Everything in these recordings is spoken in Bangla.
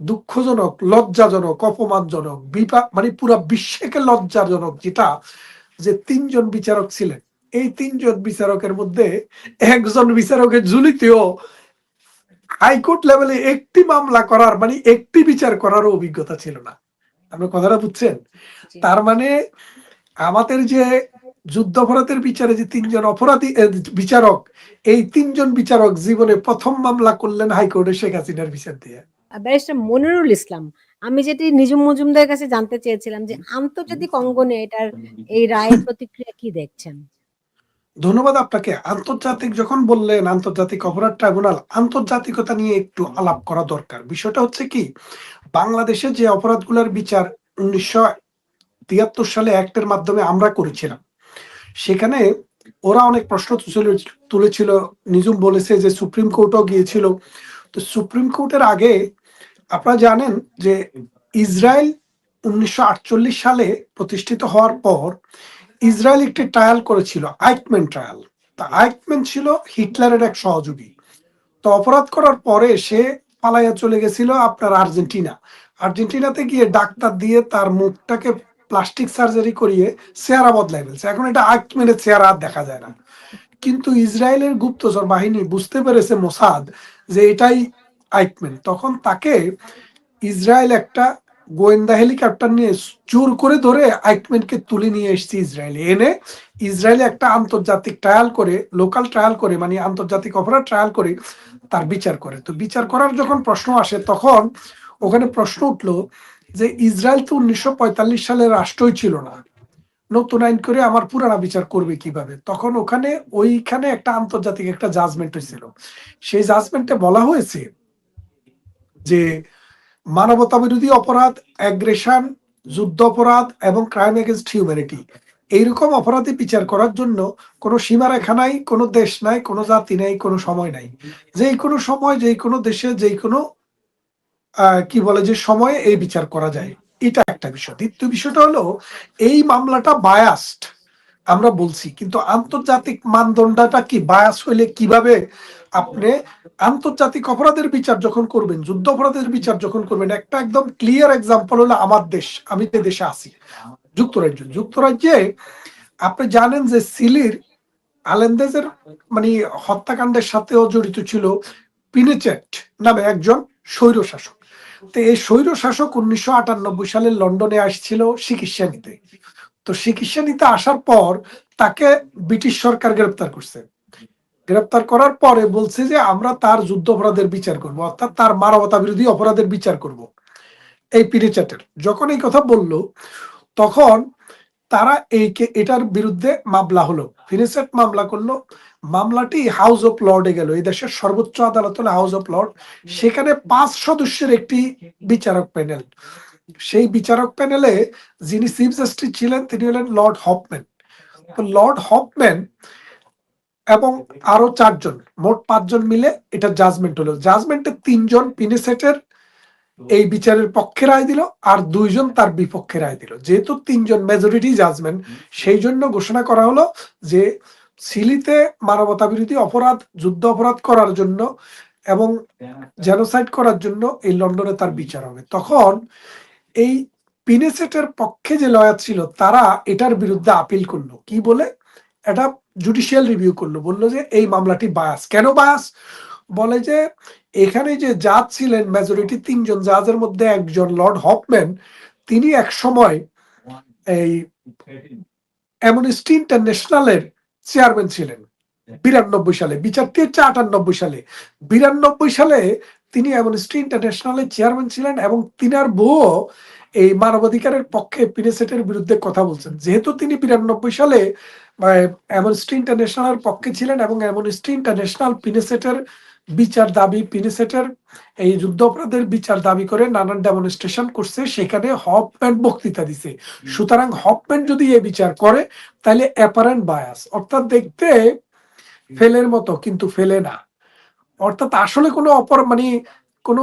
দুঃখজনক লজ্জাজনক অপমানজনক বিপা মানে পুরো বিশ্বকে লজ্জাজনক যেটা যে তিনজন বিচারক ছিলেন। এই তিনজন বিচারকের মধ্যে একজন বিচারকের ঝুলিতেও হাইকোর্ট লেভেলে একটি মামলা করার মানে একটি বিচার করারও অভিজ্ঞতা ছিল না। আপনি কথাটা বুঝছেন? তার মানে আমাদের যে যুদ্ধাপরাধের বিচারে যে তিনজন অপরাধী বিচারক এই তিনজন বিচারক জীবনে প্রথম মামলা করলেন হাইকোর্টে শেখ হাসিনার বিচার দিয়ে। ব্যারিস্টার মনিরুল ইসলাম, আমি যেটি নিজুম মজুমদার কাছে জানতে চেয়েছিলাম যে আন্তর্জাতিক অঙ্গনে এটার এই রায়ের প্রতিক্রিয়া কি দেখছেন? ধন্যবাদ আপনাকে। আন্তর্জাতিক যখন বললেন, আন্তর্জাতিক অপরাধ ট্রাইব্যুনাল, আন্তর্জাতিকতা নিয়ে একটু আলাপ করা দরকার। বিষয়টা হচ্ছে কি, বাংলাদেশে যে অপরাধগুলোর বিচার উনিশশো তিয়াত্তর সালে অ্যাক্টের মাধ্যমে আমরা করেছিলাম, সেখানে ওরা অনেক প্রশ্ন তুলে- তুলেছিল। নিজুম বলেছে যে সুপ্রিম কোর্টও গিয়েছিল। তো সুপ্রিম কোর্টের আগে আপনারা জানেন যে ইসরায়েল উনিশশো আটচল্লিশ সালে প্রতিষ্ঠিত হওয়ার পর ইসরায়েল একটি ট্রায়াল করেছিল আইকমেন ট্রায়াল তা আইকমেন ছিল হিটলারের এক সহযোগী। তো অপরাধ করার পরে সে পালাইয়া চলে গেছিল আপনার আর্জেন্টিনা। আর্জেন্টিনাতে গিয়ে ডাক্তার দিয়ে তার মুখটাকে প্লাস্টিক সার্জারি করিয়ে চেহারা বদলাই ফেলছে। এখন এটা আইকমেনের চেহারা দেখা যায় না। কিন্তু ইসরায়েলের গুপ্তচর বাহিনী বুঝতে পেরেছে মোসাদ যে এটাই আইকমেন তখন তাকে ইসরায়েল একটা গোয়েন্দা হেলিকপ্টার নিয়ে জোর করে ধরে আইকমেনকে তুলে নিয়ে এসেছে ইসরায়েলে। এনে ইসরায়েলে একটা আন্তর্জাতিক ট্রায়াল করে লোকাল ট্রায়াল করে মানে আন্তর্জাতিক অপরাধ ট্রায়াল করে তার বিচার করে। তো বিচার করার যখন প্রশ্ন আসে, তখন ওখানে প্রশ্ন উঠল যে ইসরায়েল তো উনিশশো পঁয়তাল্লিশ সালে রাষ্ট্রই ছিল না। নতুন আইন করে আমার পুরানা বিচার করবে কীভাবে? তখন ওখানে ওইখানে একটা আন্তর্জাতিক একটা জাজমেন্ট হয়েছিল। সেই জাজমেন্টে বলা হয়েছে যে মানবতা বিরোধী অপরাধ অ্যাগ্রেশন যুদ্ধ অপরাধ এবং ক্রাইম এগেনস্ট হিউম্যানিটি এইরকম অপরাধী বিচার করার জন্য কোনো সীমারেখা নাই, কোনো দেশ নাই, কোনো জাতি নাই, কোনো সময় নাই। যেই কোনো সময় যেই কোনো দেশে যেই কোনো কি বলে যে সময়ে এই বিচার করা যায়। এটা একটা বিষয়। দ্বিতীয় বিষয়টা হলো, এই মামলাটা বায়াস্ট আমরা বলছি। কিন্তু আন্তর্জাতিক মানদণ্ডটা কি? বায়াস হইলে কীভাবে আপনি আন্তর্জাতিক অপরাধের বিচার যখন করবেন, যুদ্ধ অপরাধের বিচার যখন করবেন, একটা একদম ক্লিয়ার এক্সাম্পল হলো আমার দেশ, আমি যে দেশে আছি, যুক্তরাজ্য। যুক্তরাজ্যে আপনি জানেন যে সিলির আলেন্দেজের মানে হত্যাকাণ্ডের সাথেও জড়িত ছিল পিনেচেট নামে একজন স্বৈর শাসক তো এই স্বৈর শাসক উনিশশো আটানব্বই সালে লন্ডনে আসছিল চিকিৎসা নিতে। তো চিকিৎসা নিতে আসার পর তাকে ব্রিটিশ সরকার গ্রেপ্তার করছে। গ্রেপ্তার করার পরে বলছে যে আমরা তার যুদ্ধ অপরাধের বিচার করব, অর্থাৎ তার মানবতা বিরোধী অপরাধের বিচার করব। এই পিরিচাটের যখন এই কথা বলল, তখন তারা এই এটার বিরুদ্ধে মামলা হলো। ফিনিসেট মামলা করল। মামলাটি হাউস অফ লর্ডে গেল, এই দেশের সর্বোচ্চ আদালত হলো হাউস অফ লর্ড। সেখানে পাঁচ সদস্যের একটি বিচারক প্যানেল। সেই বিচারক প্যানেলে যিনি চিফ জাস্টিস ছিলেন, তিনি হলেন লর্ড হপম্যান লর্ড হপম্যান এবং আরও চারজন, মোট পাঁচজন মিলে এটা জাজমেন্ট হলো। জাজমেন্টে তিনজন পিনেসেটের এই বিচারের পক্ষে রায় দিল আর দুইজন তার বিপক্ষে রায় দিল। যেহেতু তিনজন মেজরিটি জাজমেন্ট সেই জন্য ঘোষণা করা হলো যে সিলিতে মানবতা বিরোধী অপরাধ, যুদ্ধ অপরাধ করার জন্য এবং জেনোসাইড করার জন্য এই লন্ডনে তার বিচার হবে। তখন এই পিনেসেটের পক্ষে যে লয়ার ছিল, তারা এটার বিরুদ্ধে আপিল করল। কি বলে? এটা জুডিশিয়াল রিভিউ করল, বলল যে এই মামলাটি বায়াস। কেন বায়াস? বলে যে এখানে যে জাজ ছিলেন মেজরিটি তিনজন, জাজের মধ্যে একজন লর্ড হপম্যান তিনি এক সময় এই অ্যামনিস্টি ইন্টারন্যাশনালের চেয়ারম্যান ছিলেন, বিরানব্বই সালে, বিচারটি হচ্ছে আটানব্বই সালে। বিরানব্বই সালে তিনি অ্যামনিস্টি ইন্টারন্যাশনালের চেয়ারম্যান ছিলেন এবং তিনার বউ এই মানবাধিকারের পক্ষে পিনেসেটের বিরুদ্ধে কথা বলছেন। যেহেতু তিনি বিরানব্বই সালে অ্যামনিস্টি ইন্টারন্যাশনাল পক্ষে ছিলেন এবং অ্যামনিস্টি ইন্টারন্যাশনাল পিনেসেটের বিচার দাবি পিনেসেটের এই যুদ্ধ অপরাধের বিচার দাবি করে নানান ডেমনস্ট্রেশন করছে সেখানে হপম্যান বক্তৃতা দিছে। সুতরাং হপম্যান যদি এই বিচার করে তাহলে অ্যাপারেন্ট বায়াস অর্থাৎ দেখতে ফেলের মতো কিন্তু ফেলে না। অর্থাৎ আসলে কোনো অপর মানে কোনো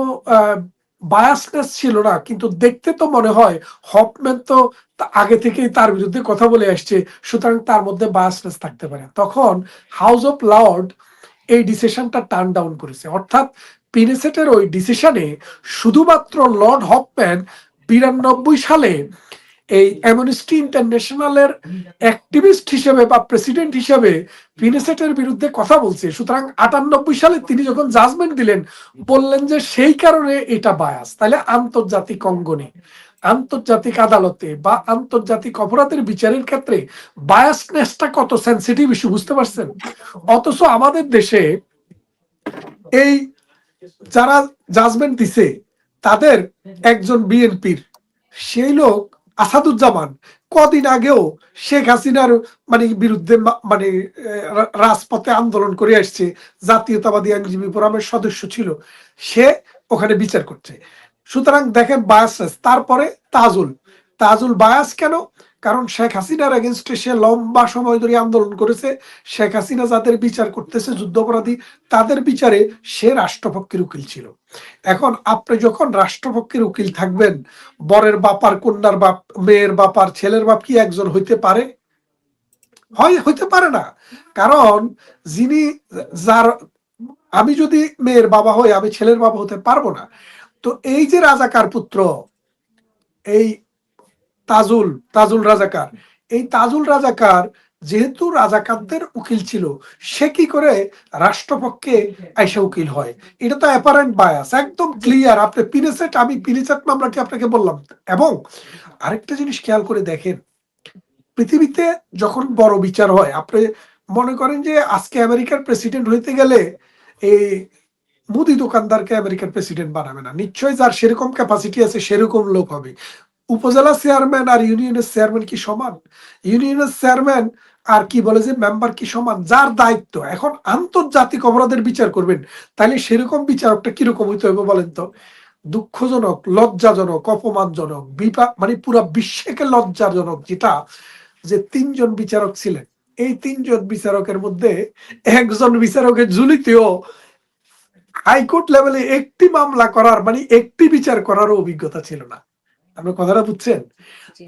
বায়াসনেস ছিল না, কিন্তু দেখতে তো মনে হয় হপম্যান তো আগে থেকেই তার বিরুদ্ধে কথা বলে আসছে, সুতরাং তার মধ্যে বায়াসনেস থাকতে পারে। তখন হাউস অফ লর্ড এই ডিসিশনটা টার্ন ডাউন করেছে। অর্থাৎ পিনেসেটের ওই ডিসিশনে শুধুমাত্র লর্ড হপম্যান বিরানব্বই সালে এই অ্যামনেস্টি ইন্টারন্যাশনালের অ্যাক্টিভিস্ট হিসেবে বা প্রেসিডেন্ট হিসেবে পিনেসেটের বিরুদ্ধে কথা বলছে। সুতরাং আটানব্বই সালে তিনি যখন জাজমেন্ট দিলেন, বললেন যে সেই কারণে এটা বায়াস তাহলে আন্তর্জাতিক অঙ্গনে, আন্তর্জাতিক আদালতে বা আন্তর্জাতিক অপরাধের বিচারের ক্ষেত্রে বায়াসনেসটা কত সেন্সিটিভ ইস্যু বুঝতে পারছেন? অথচ আমাদের দেশে এই যারা জাজমেন্ট দিছে, তাদের একজন বিএনপির সেই লোক আসাদুজ্জামান, কদিন আগেও শেখ হাসিনার মানে বিরুদ্ধে মানে রাজপথে আন্দোলন করে আসছে, জাতীয়তাবাদী আইনজীবী ফোরামের সদস্য ছিল, সে ওখানে বিচার করছে। সুতরাং দেখেন বায়াস তারপরে তাজুল। তাজুল বায়াস কেন? কারণ শেখ হাসিনার এগেনস্টে সে লম্বা সময় ধরে আন্দোলন করেছে। শেখ হাসিনা যাদের বিচার করতেছে যুদ্ধাপরাধী, তাদের বিচারে সে রাষ্ট্রপক্ষের উকিল ছিল। এখন আপনি যখন রাষ্ট্রপক্ষের উকিল থাকবেন, বরের বাপার, কন্যার বাপ, মেয়ের বাপার, ছেলের বাপ কি একজন হইতে পারে? হয়, হইতে পারে না। কারণ যিনি, যার, আমি যদি মেয়ের বাবা হই, আমি ছেলের বাবা হতে পারব না। তো এই যে রাজাকার পুত্র, এই তাজুল তাজুল রাজাকার। এই তাজুল রাজাকার যেহেতু রাজাকারদের উকিল ছিল, সে কি করে রাষ্ট্রপক্ষে আইসা উকিল হয়? এটা তো অ্যাপারেন্ট বায়াস একদম ক্লিয়ার আপনি পিনেসেট আমি পিনেসেট মামলাটি আপনাকে বললাম। এবং আরেকটা জিনিস খেয়াল করে দেখেন, পৃথিবীতে যখন বড় বিচার হয়, আপনি মনে করেন যে আজকে আমেরিকার প্রেসিডেন্ট হইতে গেলে এই মুদি দোকানদারকে আমেরিকার প্রেসিডেন্ট বানাবে না। নিশ্চয়ই যার সেরকম ক্যাপাসিটি আছে, সেরকম লোক হবে। উপজেলা চেয়ারম্যান আর ইউনিয়নের চেয়ারম্যান কি সমান? ইউনিয়নের চেয়ারম্যান আর কি বলে যে মেম্বার কি সমান? যার দায়িত্ব। এখন আন্তর্জাতিক অপরাধের বিচার করবেন, তাহলে সেরকম বিচারকটা কীরকম হইতে হবে বলেন তো? দুঃখজনক, লজ্জাজনক, অপমানজনক, বিপা মানে পুরো বিশ্বকে লজ্জাজনক যেটা যে তিনজন বিচারক ছিলেন। এই তিনজন বিচারকের মধ্যে একজন বিচারকের ঝুলিতেও হাইকোর্ট লেভেলে একটি মামলা করার মানে একটি বিচার করারও অভিজ্ঞতা ছিল না। আপনি কথাটা বুঝছেন?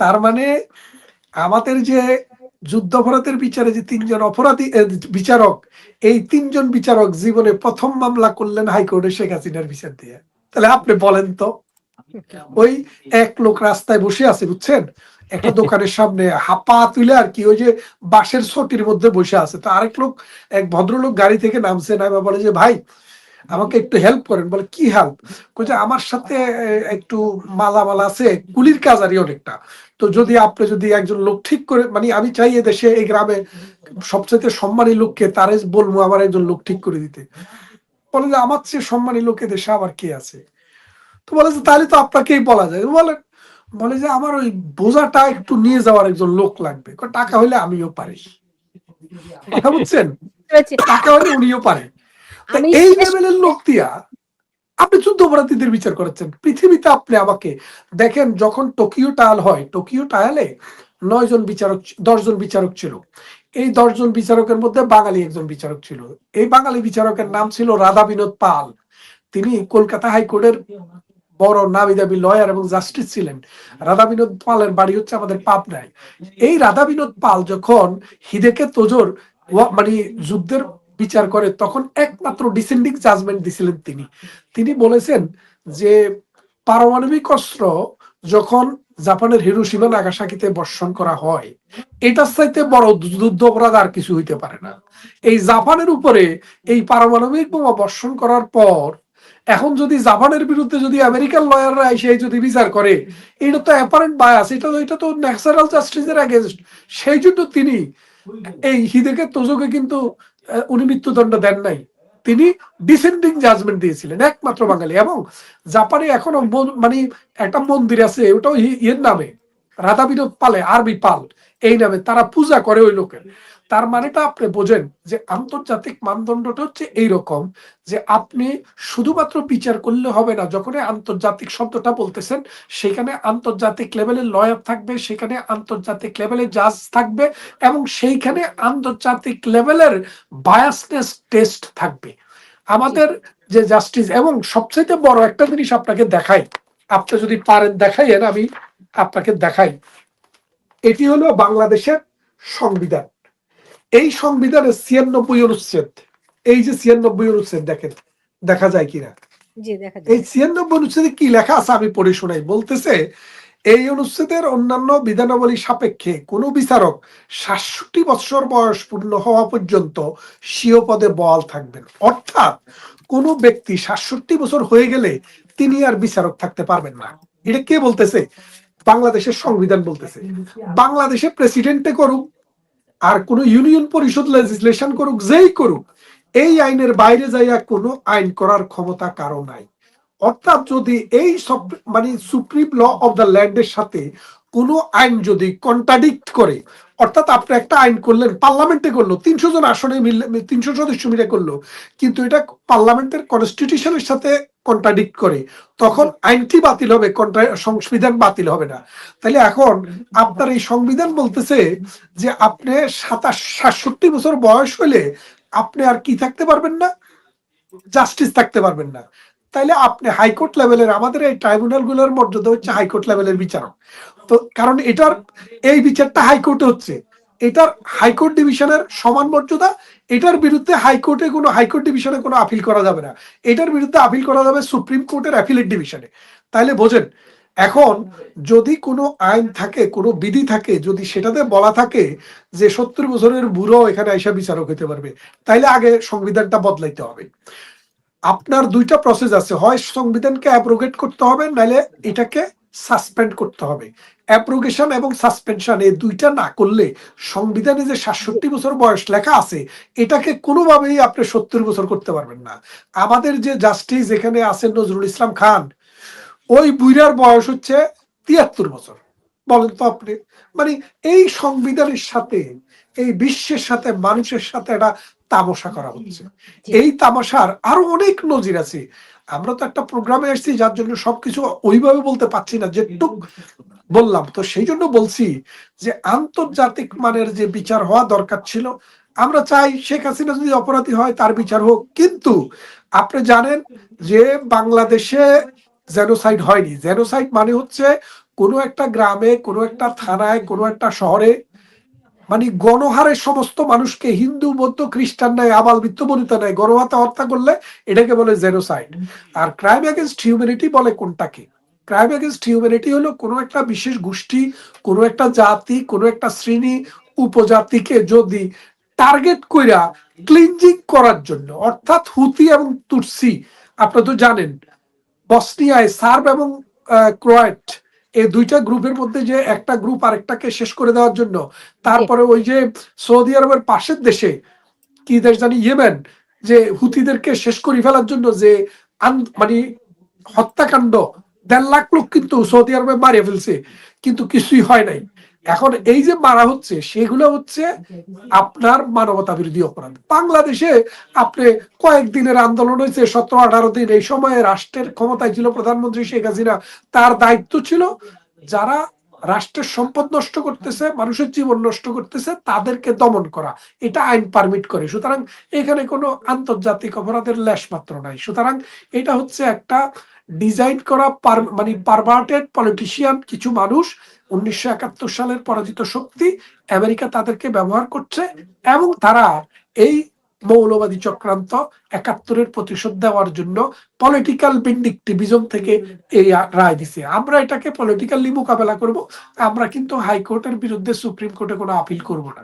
তার মানে আমাদের যে যুদ্ধাপরাধের বিচারে যে তিনজন অপরাধী বিচারক এই তিনজন বিচারক জীবনে প্রথম মামলা করলেন হাইকোর্টে শেখ হাসিনার বিচার দিয়ে। তাহলে আপনি বলেন তো ওই এক লোক রাস্তায় বসে আছে বুঝছেন? একটা দোকানের সামনে হাপা তুলে আর কি ওই যে বাঁশের ছটির মধ্যে বসে আছে। তো আরেক লোক এক ভদ্রলোক গাড়ি থেকে নামছে নামে বলে যে ভাই আমাকে একটু হেল্প করেন বলে কি হেল্প যে আমার সাথে একটু মালামাল আছে কুলির কাজ আরই অনেকটা। তো যদি আপনি যদি একজন লোক ঠিক করে মানে আমি চাই এ দেশে এই গ্রামে সবচেয়ে সম্মানী লোককে তারে বলব আমার একজন লোক ঠিক করে দিতে। বলে যে আমার চেয়ে সম্মানী লোক দেশে আবার কে আছে? তো বলে যে তাহলে তো আপনাকেই বলা যায়। বলে বলে যে আমার ওই বোঝাটা একটু নিয়ে যাওয়ার একজন লোক লাগবে। টাকা হইলে আমিও পারি। কথা বুঝছেন? টাকা হলে উনিও পারে এই লেভেলের লোক দিয়া আপনি যুদ্ধ অপরাধীদের বিচার করেছেন। পৃথিবীতে আপনি আমাকে দেখেন যখন টোকিও টায়াল হয় টোকিও টায়ালে নয় জন বিচারক দশ জন বিচারক ছিল। এই দশজন বিচারকের মধ্যে বাঙালি একজন বিচারক ছিল। এই বাঙালি বিচারকের নাম ছিল রাধা বিনোদ পাল। তিনি কলকাতা হাইকোর্টের বড় নামি দাবি লয়ার এবং জাস্টিস ছিলেন। রাধা বিনোদ পালের বাড়ি হচ্ছে আমাদের পাবনায়। এই রাধা বিনোদ পাল যখন হিদেকে তোজোর মানে যুদ্ধের বিচার করে, তখন একমাত্র ডিসেন্ডিং জাজমেন্ট দিছিলেন তিনি। তিনি বলেছেন যে পারমাণবিক অস্ত্র যখন জাপানের হিরোশিমা নাগাসাকিতে বর্ষণ করা হয়, এটার চাইতে বড় যুদ্ধ অপরাধ আর কিছু হইতে পারে না। এই জাপানের উপরে এই পারমাণবিক বোমা বর্ষণ করার পর, এখন যদি জাপানের বিরুদ্ধে যদি আমেরিকান লয়াররা এসে যদি বিচার করে, এটা তো অ্যাপারেন্ট বায়াস এটা তো এটা তো ন্যাচারাল জাস্টিসের অ্যাগেনস্ট সেই জন্য তিনি এই হিদেকে, তোজোকে কিন্তু উনি মৃত্যুদণ্ড দেন নাই। তিনি ডিসেন্ডিং জাজমেন্ট দিয়েছিলেন, একমাত্র বাঙালি। এবং জাপানে এখনও মানে একটা মন্দির আছে, ওটাও ইয়ের নামে রাধা বিনোদ পালে, আরবি পাল, এই নামে তারা পূজা করে ওই লোকের। তার মানেটা আপনি বোঝেন যে আন্তর্জাতিক মানদণ্ডটা হচ্ছে এইরকম যে আপনি শুধুমাত্র বিচার করলে হবে না, যখন আন্তর্জাতিক শব্দটা বলতেছেন সেখানে আন্তর্জাতিক লেভেলের লয়ার থাকবে সেখানে আন্তর্জাতিক লেভেলের জাজ থাকবে এবং সেইখানে আন্তর্জাতিক লেভেলের বায়াসনেস টেস্ট থাকবে। আমাদের যে জাস্টিস, এবং সবচেয়ে বড় একটা জিনিস আপনাকে দেখাই, আপনি যদি পারেন দেখাইয়েন, আমি আপনাকে দেখাই। এটি হলো বাংলাদেশের সংবিধান। এই সংবিধানের ছিয়ানব্বই অনুচ্ছেদ এই যে ছিয়ানব্বই অনুচ্ছেদ দেখেন দেখা যায় কিনা? এই ছিয়ানব্বই অনুচ্ছেদে কি লেখা আছে আমি পড়ে শোনাই। বলতেছে এই অনুচ্ছেদের অন্যান্য বিধানাবলী সাপেক্ষে কোন বিচারক সাতষট্টি বছর বয়স পূর্ণ হওয়া পর্যন্ত স্বীয় পদে বহাল থাকবেন। অর্থাৎ কোন ব্যক্তি সাতষট্টি বছর হয়ে গেলে তিনি আর বিচারক থাকতে পারবেন না। এটা কে বলতেছে? বাংলাদেশের সংবিধান বলতেছে। বাংলাদেশে প্রেসিডেন্টে করুক আর কোন ইউনিয়ন পরিষদ লেজিসলেশন করুক, যেই করুক, এই আইনের বাইরে যাইয়া কোনো আইন করার ক্ষমতা কারও নাই। অর্থাৎ যদি এই সব মানে সুপ্রিম ল অফ দ্য ল্যান্ডের সাথে কোনো আইন যদি কন্ট্রাডিক্ট করে, অর্থাৎ আপনি একটা আইন করলেন, পার্লামেন্টে করল, তিনশো জন আসনে মিললে, তিনশো সদস্য মিলে করল, কিন্তু এটা পার্লামেন্টের কনস্টিটিউশনের সাথে কন্ট্রাডিক্ট করে, তখন আইনটি বাতিল হবে সংবিধান বাতিল হবে না। তাহলে এখন আপনার এই সংবিধান বলতেছে যে আপনি সাতাশ, সাতষট্টি বছর বয়স হলে আপনি আর কি থাকতে পারবেন না? জাস্টিস থাকতে পারবেন না। তাইলে আপনি হাইকোর্ট লেভেলের, আমাদের এই ট্রাইব্যুনালগুলোর মর্যাদা হচ্ছে হাইকোর্ট লেভেলের বিচারক। তো কারণ এটার, এই বিচারটা হাইকোর্টে হচ্ছে। এটার হাইকোর্ট ডিভিশনের সমান মর্যাদা, এটার বিরুদ্ধে হাইকোর্টে কোনো হাইকোর্ট ডিভিশনে কোনো আপিল করা যাবে না। এটার বিরুদ্ধে আপিল করা যাবে সুপ্রিম কোর্টের অ্যাপিলেট ডিভিশনে তাইলে বোঝেন, এখন যদি কোনো আইন থাকে, কোনো বিধি থাকে, যদি সেটাতে বলা থাকে যে সত্তর বছরের বুড়ো এখানে আইসা বিচারক হতে পারবে, তাইলে আগে সংবিধানটা বদলাইতে হবে। আপনার দুইটা প্রসেস আছে, হয় সংবিধানকে অ্যাপ্রোগেট করতে হবে নাহলে এটাকে সাসপেন্ড করতে হবে। অ্যাব্রোগেশন এবং সাসপেনশন এই দুইটা না করলে সংবিধানে যে সাতষট্টি বছর বয়স লেখা আছে এটাকে কোনোভাবেই আপনি সত্তর বছর করতে পারবেন না। আমাদের যে জাস্টিস এখানে আছেন নজরুল ইসলাম খান ওই বুইরার বয়স হচ্ছে তিয়াত্তর বছর। বলেন তো আপনি মানে এই সংবিধানের সাথে এই বিশ্বের সাথে মানুষের সাথে একটা তামাশা করা হচ্ছে। এই তামাশার আরও অনেক নজির আছে। আমরা তো একটা প্রোগ্রামে আসছি যার জন্য সবকিছু ওইভাবে বলতে পারছি না, যেটুক বললাম। তো সেই জন্য বলছি যে, আন্তর্জাতিক মানের যে বিচার হওয়া দরকার ছিল, আমরা চাই শেখ হাসিনা যদি অপরাধী হয়, তার বিচার হোক। কিন্তু আপনি জানেন যে, বাংলাদেশে জেনোসাইড হয়নি। জেনোসাইড মানে হচ্ছে কোনো একটা গ্রামে, কোনো একটা থানায়, কোনো একটা শহরে মানে গণহারে সমস্ত মানুষকে হিন্দু বৌদ্ধ খ্রিস্টান নাই আবাল বৃত্ত বনিতা নাই গণহাতে হত্যা করলে এটাকে বলে জেনোসাইড আর ক্রাইম এগেনস্ট হিউম্যানিটি বলে কোনটাকে? ক্রাইম এগেনস্ট হিউম্যানিটি হলো কোনো একটা বিশেষ গোষ্ঠী কোনো একটা জাতি কোনো একটা শ্রেণি উপজাতিকে যদি টার্গেট কইরা ক্লিনজিং করার জন্য অর্থাৎ হুতি এবং তুর্সি আপনারা তো জানেন বসনিয়ায় সার্ব এবং ক্রোয়েট এই দুইটা গ্রুপের মধ্যে যে একটা গ্রুপ আরেকটাকে শেষ করে দেওয়ার জন্য তারপরে ওই যে সৌদি আরবের পাশের দেশে কি দেশ জানি ইয়েমেন যে হুতিদেরকে শেষ করে ফেলার জন্য যে মানে হত্যাকাণ্ড দেড় লাখ লোক কিন্তু সৌদি আরবে মারিয়ে ফেলছে কিন্তু কিছুই হয় নাই। এখন এই যে মারা হচ্ছে, সেগুলো হচ্ছে আপনার মানবতা বিরোধী অপরাধ। বাংলাদেশে আপনি কয়েকদিনের আন্দোলন হয়েছে, সতেরো, আঠারো দিন, এই সময়ে রাষ্ট্রের ক্ষমতায় ছিল প্রধানমন্ত্রী শেখ হাসিনা। তার দায়িত্ব ছিল যারা রাষ্ট্রের সম্পদ নষ্ট করতেছে, মানুষের জীবন নষ্ট করতেছে, তাদেরকে দমন করা। এটা আইন পারমিট করে। সুতরাং এখানে কোনো আন্তর্জাতিক অপরাধের লেশ মাত্র নাই। সুতরাং এটা হচ্ছে একটা ডিজাইন করা মানে পারভার্টেড পলিটিশিয়ান কিছু মানুষ উনিশশো একাত্তর সালের পরাজিত শক্তি আমেরিকা তাদেরকে ব্যবহার করছে এবং তারা এই মৌলবাদী চক্রান্ত একাত্তরের প্রতিশোধ দেওয়ার জন্য পলিটিক্যাল বিন্ডিকটিভিজম থেকে এই রায় দিছে। আমরা এটাকে পলিটিক্যালি মোকাবেলা করব, আমরা কিন্তু হাইকোর্টের বিরুদ্ধে সুপ্রিম কোর্টে কোনো আপিল করব না।